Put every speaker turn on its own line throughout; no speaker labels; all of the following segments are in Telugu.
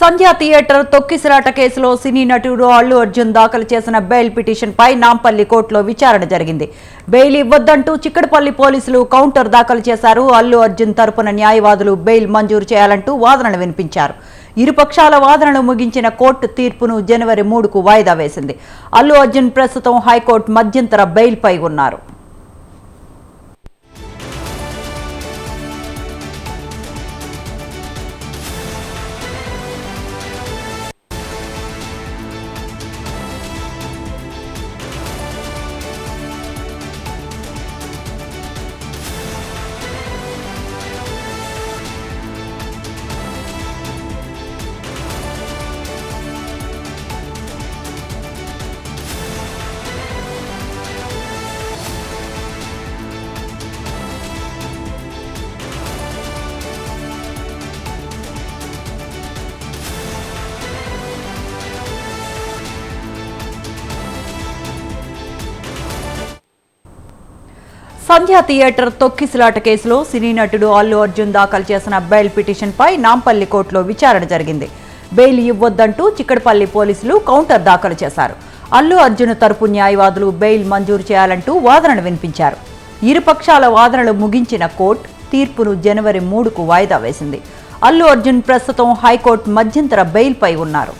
సంధ్యా థియేటర్ తొక్కిసిరాట కేసులో సినీ నటుడు అల్లు అర్జున్ దాఖలు చేసిన బెయిల్ పిటిషన్ పై నాంపల్లి కోర్టులో విచారణ జరిగింది. బెయిల్ ఇవ్వద్దంటూ చిక్కడపల్లి పోలీసులు కౌంటర్ దాఖలు చేశారు. అల్లు అర్జున్ తరపున న్యాయవాదులు బెయిల్ మంజూరు చేయాలంటూ వాదనలు వినిపించారు. ఇరుపక్షాల వాదనలు ముగించిన కోర్టు తీర్పును జనవరి మూడుకు వాయిదా వేసింది. అల్లు అర్జున్ ప్రస్తుతం హైకోర్టు మధ్యంతర బెయిల్పై ఉన్నారు. సంధ్యా థియేటర్ తొక్కిసలాట కేసులో సినీ నటుడు అల్లు అర్జున్ దాఖలు చేసిన బెయిల్ పిటిషన్పై నాంపల్లి కోర్టులో విచారణ జరిగింది. బెయిల్ ఇవ్వొద్దంటూ చిక్కడపల్లి పోలీసులు కౌంటర్ దాఖలు చేశారు. అల్లు అర్జున్ తరపు న్యాయవాదులు బెయిల్ మంజూరు చేయాలంటూ వాదనలు వినిపించారు. ఇరుపక్షాల వాదనలు ముగించిన కోర్టు తీర్పును జనవరి మూడుకు వాయిదా వేసింది. అల్లు అర్జున్ ప్రస్తుతం హైకోర్టు మధ్యంతర బెయిల్పై ఉన్నారు.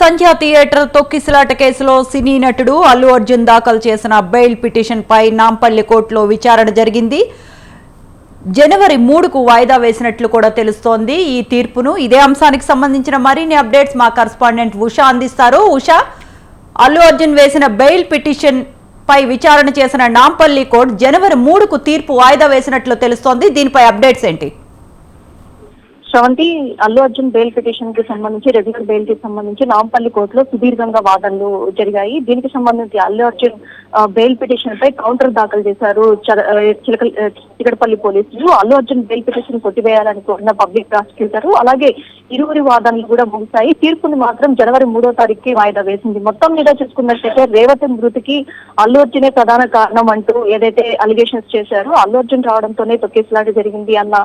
సంధ్యా థియేటర్ తొక్కిసలాట కేసులో సినీ నటుడు అల్లు అర్జున్ దాఖలు చేసిన బెయిల్ పిటిషన్పై నాంపల్లి కోర్టులో విచారణ జరిగింది. జనవరి మూడుకు వాయిదా వేసినట్లు కూడా తెలుస్తోంది. ఈ తీర్పును ఇదే అంశానికి సంబంధించిన మరిన్ని అప్డేట్స్ మా కరస్పాండెంట్ ఉషా అందిస్తారు. ఉషా అల్లు అర్జున్ వేసిన బెయిల్ పిటిషన్ పై విచారణ చేసిన నాంపల్లి కోర్టు జనవరి మూడుకు తీర్పు వాయిదా వేసినట్లు తెలుస్తోంది. దీనిపై అప్డేట్స్ ఏంటి?
శ్రవంతి అల్లు అర్జున్ బెయిల్ పిటిషన్కి సంబంధించి రెగ్యులర్ బెయిల్కి సంబంధించి నాంపల్లి కోర్టులో సుదీర్ఘంగా వాదనలు జరిగాయి. దీనికి సంబంధించి అల్లు అర్జున్ బెయిల్ పిటిషన్ పై కౌంటర్ దాఖలు చేశారు. చిలకడపల్లి పోలీసులు. అల్లు అర్జున్ బెయిల్ పిటిషన్ కొట్టివేయాలని కోరిన పబ్లిక్ ప్రాసిక్యూటర్. అలాగే ఇరువురి వాదనలు కూడా ముగిశాయి. తీర్పుని మాత్రం జనవరి మూడో తారీఖుకి వాయిదా వేసింది. మొత్తం మీద చూసుకున్నట్లయితే రేవతి మృతికి అల్లు అర్జునే ప్రధాన కారణం అంటూ ఏదైతే అలిగేషన్స్ చేశారో అల్లు అర్జున్ రావడంతోనే తొక్కేసలాట జరిగింది అన్న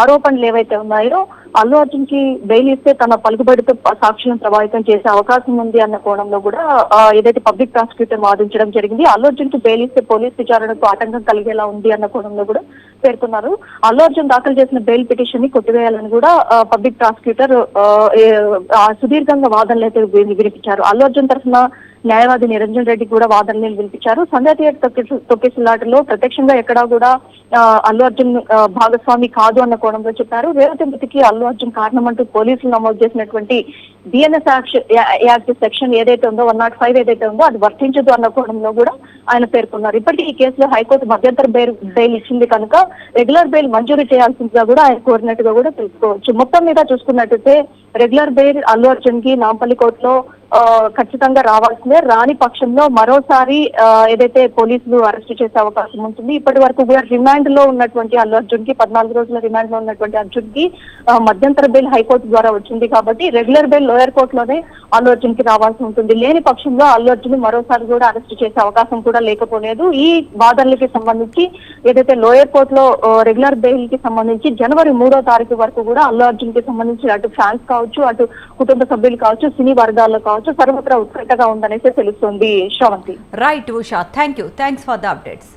ఆరోపణలు ఏవైతే ఉన్నాయో అల్లు అర్జున్కి బెయిల్ ఇస్తే తన పలుకుబడితో సాక్షులను ప్రభావితం చేసే అవకాశం ఉంది అన్న కోణంలో కూడా ఏదైతే పబ్లిక్ ప్రాసిక్యూటర్ వాదించడం జరిగింది అల్లు అర్జున్కి బెయిల్ ఇస్తే పోలీస్ విచారణకు ఆటంకం కలిగేలా ఉంది అన్న కోణంలో కూడా పేర్కొన్నారు. అల్లు అర్జున్ దాఖలు చేసిన బెయిల్ పిటిషన్ని కొట్టివేయాలని కూడా పబ్లిక్ ప్రాసిక్యూటర్ ఆ, సుదీర్ఘంగా వాదనలు అయితే వినిపించారు. అల్లు అర్జున్ తరఫున న్యాయవాది నిరంజన్ రెడ్డి కూడా వాదనలు వినిపించారు. సంధ్యా థియేటర్ తొక్కి తొక్కిసలాటలో ప్రత్యక్షంగా ఎక్కడా కూడా అల్లు అర్జున్ భాగస్వామి కాదు అన్న కోణంలో చెప్పారు. రేవతి మృతికి అల్లు అర్జున్ కారణమంటూ పోలీసులు నమోదు చేసినటువంటి బిఎన్ఎస్ యాక్ట్ సెక్షన్ ఏదైతే ఉందో వన్ నాట్ ఫైవ్ ఏదైతే ఉందో అది వర్తించదు అన్న కోణంలో కూడా ఆయన పేర్కొన్నారు. ఇప్పటికీ ఈ కేసులో హైకోర్టు మధ్యంతర బెయిల్ బెయిల్ ఇచ్చింది కనుక రెగ్యులర్ బెయిల్ మంజూరు చేయాల్సిందిగా కూడా ఆయన కోరినట్టుగా కూడా తెలుసుకోవచ్చు. మొత్తం మీద చూసుకున్నట్టయితే రెగ్యులర్ బెయిల్ అల్లు అర్జున్కి నాంపల్లి కోర్టులో ఖచ్చితంగా రావాల్సిందే. రాని పక్షంలో మరోసారి ఏదైతే పోలీసులు అరెస్ట్ చేసే అవకాశం ఉంటుంది ఇప్పటి వరకు కూడా రిమాండ్లో ఉన్నటువంటి అల్లు అర్జున్కి పద్నాలుగు రోజుల రిమాండ్లో ఉన్నటువంటి అర్జున్కి మధ్యంతర బెయిల్ హైకోర్టు ద్వారా వచ్చింది కాబట్టి రెగ్యులర్ బెయిల్ లోయర్ కోర్టులోనే అల్లు అర్జున్కి రావాల్సి ఉంటుంది. లేని పక్షంలో అల్లు అర్జున్ మరోసారి కూడా అరెస్ట్ చేసే అవకాశం కూడా లేకపోలేదు. ఈ వాదనలకి సంబంధించి ఏదైతే లోయర్ కోర్టులో రెగ్యులర్ బెయిల్కి సంబంధించి జనవరి మూడో తారీఖు వరకు కూడా అల్లు అర్జున్కి సంబంధించి అటు ఫ్యాన్స్ కావచ్చు అటు కుటుంబ సభ్యులు కావచ్చు సినీ వర్గాల్లో కావచ్చు సర్వత్రా ఉత్కంఠగా ఉందనేసి తెలుస్తుంది Sravanthi.
Right Usha. Thank you thanks for the updates